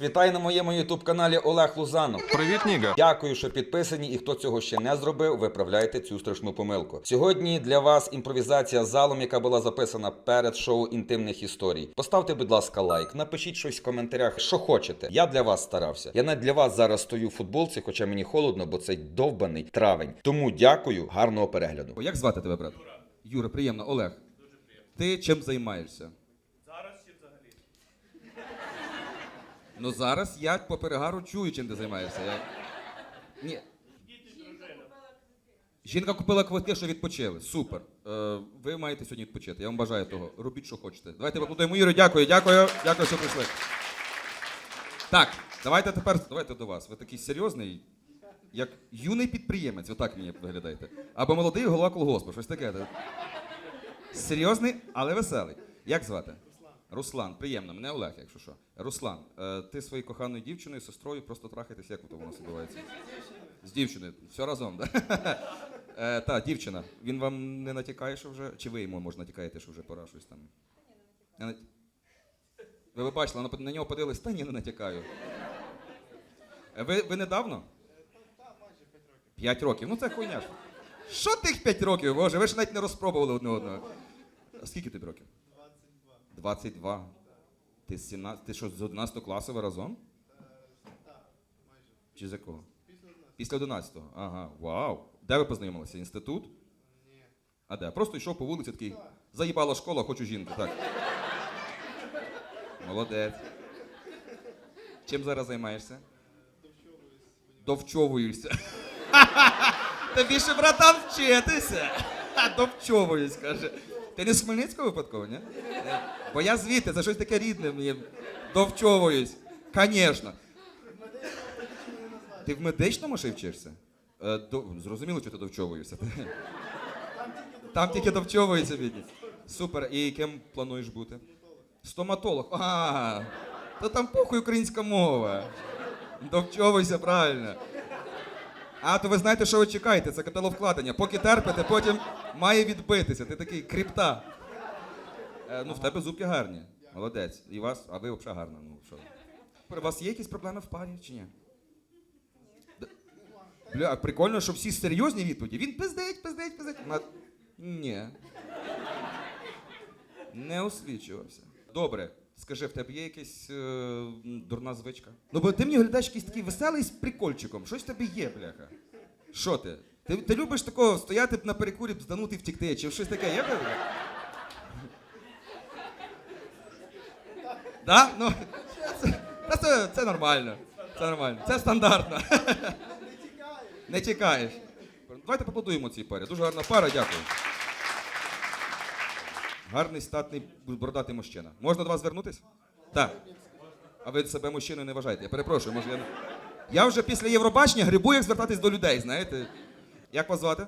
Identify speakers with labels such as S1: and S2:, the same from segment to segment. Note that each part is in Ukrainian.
S1: Вітаю на моєму ютуб каналі Олег Лузанов.
S2: Привіт, Ніга.
S1: Дякую, що підписані, і хто цього ще не зробив, виправляйте цю страшну помилку. Сьогодні для вас імпровізація з залом, яка була записана перед шоу інтимних історій. Поставте, будь ласка, лайк, напишіть щось в коментарях, що хочете. Я для вас старався. Я не для вас зараз стою в футболці, хоча мені холодно, бо цей довбаний травень. Тому дякую, гарного перегляду.
S3: О, Як звати тебе, брат? Юра, приємно. Олег. Дуже приємно. Ти чим займаєшся?
S4: Зараз чи взагалі?
S3: Ну зараз я по перегару чую, чим ти займаєшся. Я... Ні. Жінка купила квитки, що відпочили. Супер. Е, ви маєте сьогодні відпочити. Я вам бажаю того. Робіть, що хочете. Давайте поаплодуємо Юрі. Дякую, дякую, дякую, що прийшли. Так, давайте тепер давайте до вас. Ви такий серйозний, як юний підприємець, ви так мені виглядаєте. Або молодий голова колгоспу, щось таке. Серйозний, але веселий. Як звати? Руслан. Приємно, мене Олег, якщо що. Руслан, е, ти своєю коханою дівчиною, сестрою просто трахаєтесь, як у нас відбувається? З дівчиною. Все разом, так? Да? Е, та, дівчина. Він вам не натякає, що вже. Чи ви йому може натякаєте, що вже пора щось там? Ні, Не нат- Ви, ви бачили, на, нього подивились, та ні, не натякаю. Е, Ви, ви недавно? П'ять років. Ну це хуйня. Що тих п'ять років, боже? Ви ж навіть не розпробували одне одного. Скільки тобі років? 22. 22. Ти з 17, ти що, з 11 класу ви разом? Чи з якого? Після 11. го Ага, вау. Де ви познайомилися? Інститут? Ні. А де? Просто йшов по вулиці такий. Заїбала школа, хочу жінку. Так. Молодець. Чим зараз займаєшся? Довчовуюся. Тобі ще, братан, вчитися. Довчовуюсь, каже. Ти не з Хмельницького випадково, ні? Бо я звідти, за щось таке рідне мені. Довчовуюсь. Звісно. Ти в медичному ще вчишся? Е, до... Зрозуміло, що ти довчовуєшся. Там тільки довчовується, бідні. Супер. І ким плануєш бути? Стоматолог. А, то там похуй українська мова. Довчовуйся правильно. А, то ви знаєте, що ви чекаєте, це капіталовкладення. Поки терпите, потім має відбитися. Ти такий крипта. Е, ну, в тебе зубки гарні. Молодець. І вас, а ви взагалі гарна. Ну, що? У вас є якісь проблеми в парі чи ні? Д- Бля, прикольно, що всі серйозні відповіді. Він пиздить, пиздить, пиздить. На... Ні. Не освічувався. Добре. Скажи, в тебе є якась е, дурна звичка? Ну, бо ти мені виглядаєш якийсь такий веселий з прикольчиком. Щось в тебе є, бляха. Що ти? Ти, ти любиш такого стояти на перекурі, зданути і втікти, чи щось таке є? в тебе? Да? Ну, це, це, це нормально. Це нормально. Це стандартно. Не тікаєш. Давайте поплодуємо цій парі. Дуже гарна пара, дякую. Гарний, статний, бородатий мужчина. Можна до вас звернутися? Так. А ви себе мужчиною не вважаєте. Я перепрошую, може я. Я вже після Євробачення грибу, як звертатись до людей, знаєте. Як вас звати?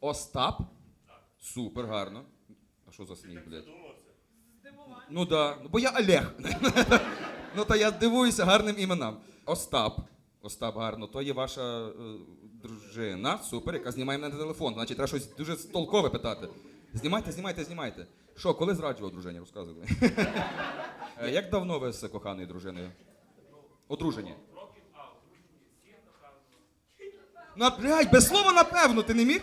S3: Остап? Супер, гарно. А що за сміх, блядь? Ну да. Ну, бо я Олег. ну та я дивуюся гарним іменам. Остап. Остап гарно, то є ваша е, дружина, супер, яка знімає мене на телефон. Значить, треба щось дуже толкове питати. Знімайте, знімайте, знімайте. Що, коли зраджував дружині, розказуйте. Е, Як давно ви з коханою дружиною? Одружені? На, блядь, без слова напевно, ти не міг?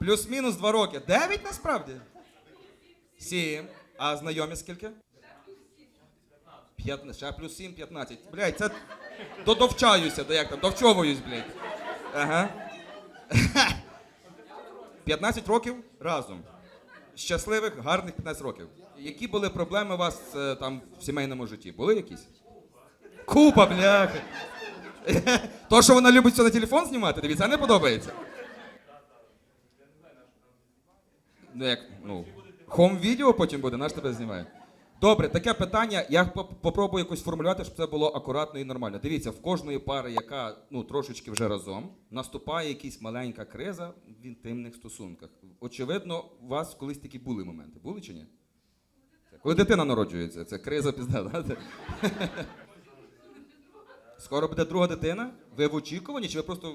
S3: Плюс-мінус два роки. Дев'ять насправді? Сім. А знайомі скільки? П'ятна- Ще плюс сім, п'ятнадцять. Блядь, це додовчаюся, до як там, довчовуюсь, блядь. Ага. 15 років разом. Щасливих, гарних 15 років. Які були проблеми у вас е, там в сімейному житті? Були якісь? Купа, бляха. То, що вона любить все на телефон знімати, це не подобається? Ну як, ну, хом-відео потім буде, наш тебе знімає. Добре, таке питання. Я попробую якось формулювати, щоб це було акуратно і нормально. Дивіться, в кожної пари, яка ну трошечки вже разом, наступає якась маленька криза в інтимних стосунках. Очевидно, у вас колись такі були моменти. Були чи ні? Коли дитина народжується, це криза пізда. да? Скоро буде друга дитина? Ви в очікуванні, чи ви просто.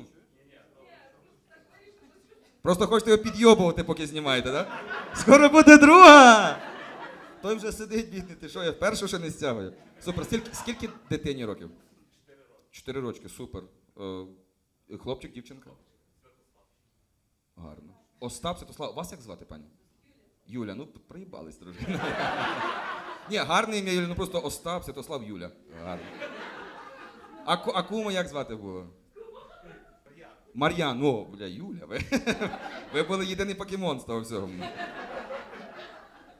S3: Просто хочете його підйобувати, поки знімаєте, так? Скоро буде друга! той вже сидить, бідний, ти що, я вперше ще не стягую. Супер. Скільки, скільки дитині років? Чотири рочки, супер. Е, хлопчик, дівчинка? Гарно. Остап Святослав. Вас як звати, пані? Юля, ну приїбались, дружина. Ні, гарне ім'я Юля, ну просто Остап, Святослав, Юля. Гарно. А, а кума як звати було? Мар'ян, о, бля, Юля, ви, ви були єдиний покемон з того всього.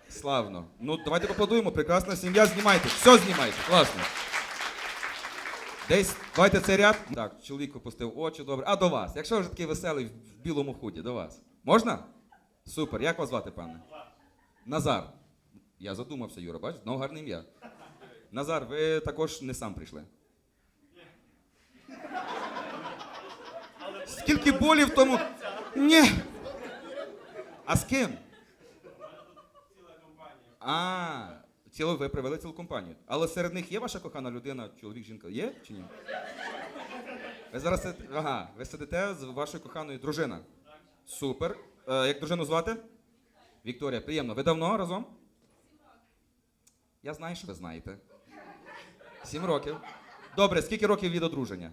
S3: Славно. Ну, давайте поаплодуємо. Прекрасна сім'я, знімайте. Все знімайте. Класно. Десь, давайте цей ряд. Так, чоловік опустив очі, добре. А до вас. Якщо ви вже такий веселий в білому худі, до вас. Можна? Супер. Як вас звати, пане? Назар. Я задумався, Юра, бачиш? Ну, гарне ім'я. Назар, ви також не сам прийшли. Скільки болі в тому. Ні. А з ким? А, цілу ви привели цілу компанію. Але серед них є ваша кохана людина, чоловік, жінка? Є чи ні? Ви зараз ага, ви сидите з вашою коханою дружина. Супер. Е, як дружину звати? Вікторія, приємно. Ви давно разом? Я знаю, що ви знаєте. Сім років. Добре, скільки років від одруження?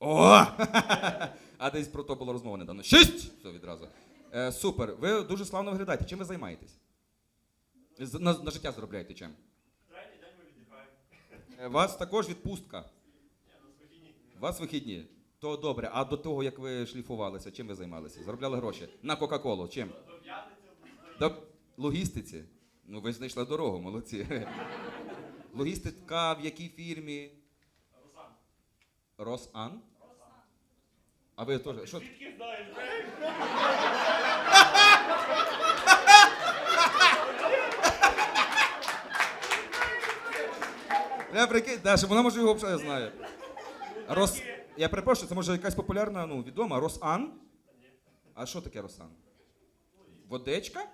S3: О! А десь про то було розмова недавно. Шість! Все відразу. Е, супер. Ви дуже славно виглядаєте. Чим ви займаєтесь? З- На, на життя заробляєте чим? Е, У вас також відпустка. У вас вихідні. То добре. А до того, як ви шліфувалися, чим ви займалися? Заробляли гроші? На Кока-Колу. Чим? До логістиці. Ну, ви знайшли дорогу, молодці. Логістика в якій фірмі? Росан. А ви теж. Що? Я прикинь, да, що вона може його взагалі знає. Рос... Я перепрошую, це може якась популярна, ну, відома. Росан? А що таке Росан? Водичка?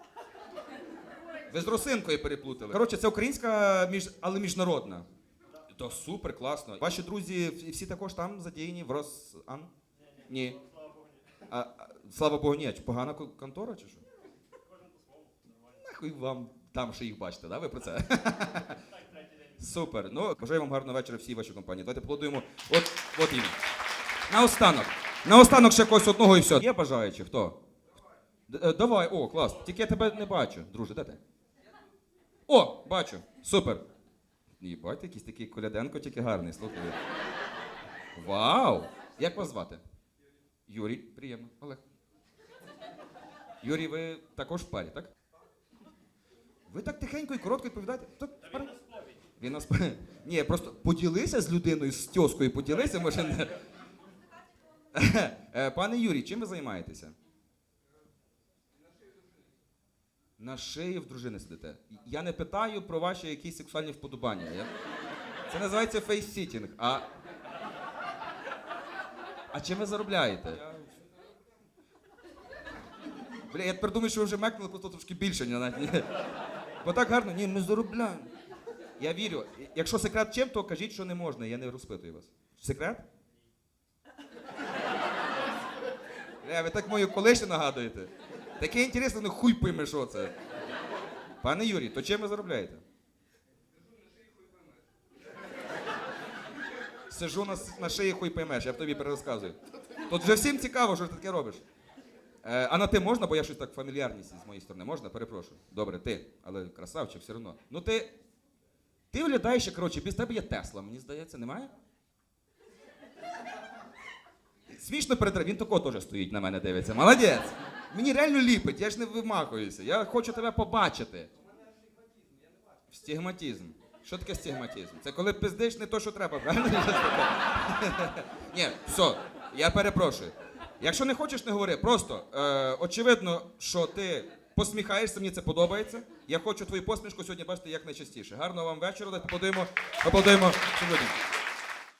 S3: Ви з росинкою переплутали. Коротше, це українська, між... але міжнародна. То супер, класно. Ваші друзі всі також там задіяні в Росан? Ні. А, а, слава Богу, ні, а погана ко- контора чи що? Нахуй вам там ще їх бачите, да? Ви про це? Супер. Ну, бажаю вам гарного вечора всій вашій компанії. Давайте аплодуємо. От, от ім'я. Наостанок. Наостанок ще когось одного і все. Є бажаючі? Хто? Д- е, давай, о, клас. Тільки я тебе не бачу. Друже, де ти? О, бачу. Супер. Їбать, якийсь такий коляденко, тільки гарний, слухай. Вау! Як вас звати? Юрій, приємно. Олег. Юрій, ви також в парі, так? Ви так тихенько і коротко відповідаєте. Так, пари. Він нас. Ні, просто поділися з людиною, з тьоскою, поділися, може. Не... Е, Пане Юрій, чим ви займаєтеся? На шиї в дружини сидите. Я не питаю про ваші якісь сексуальні вподобання. Це називається фейс-сітінг. А... а чим ви заробляєте? Бля, я тепер думаю, що ви вже мекнули просто трошки більше, ні, навіть. Бо так гарно, ні, ми заробляємо. Я вірю. Якщо секрет чим, то кажіть, що не можна, я не розпитую вас. Секрет? Бля, ви так мою колишню нагадуєте. Таке інтересне, ну хуй пойме, що це. Пане Юрій, то чим ви заробляєте? Сижу на, на шиї хуй поймеш, я б тобі перерозказую. Тут вже всім цікаво, що ти таке робиш. Е, а на ти можна, бо я щось так фамільярність з моєї сторони. Можна? Перепрошую. Добре, ти, але красавчик все одно. Ну ти. Ти виглядаєш, ще, коротше, без тебе є Тесла, мені здається, немає? Смішно перед він такого теж стоїть на мене дивиться. Молодець. Мені реально ліпить, я ж не вимахуюся. Я хочу тебе побачити. Стігматизм. Що таке стігматизм? Це коли пиздиш не то, що треба, правильно? Ні, все, я перепрошую. Якщо не хочеш, не говори. Просто е, очевидно, що ти посміхаєшся, мені це подобається. Я хочу твою посмішку сьогодні бачити як найчастіше. Гарного вам вечора. Давайте Поаплодуємо, поаплодуємо.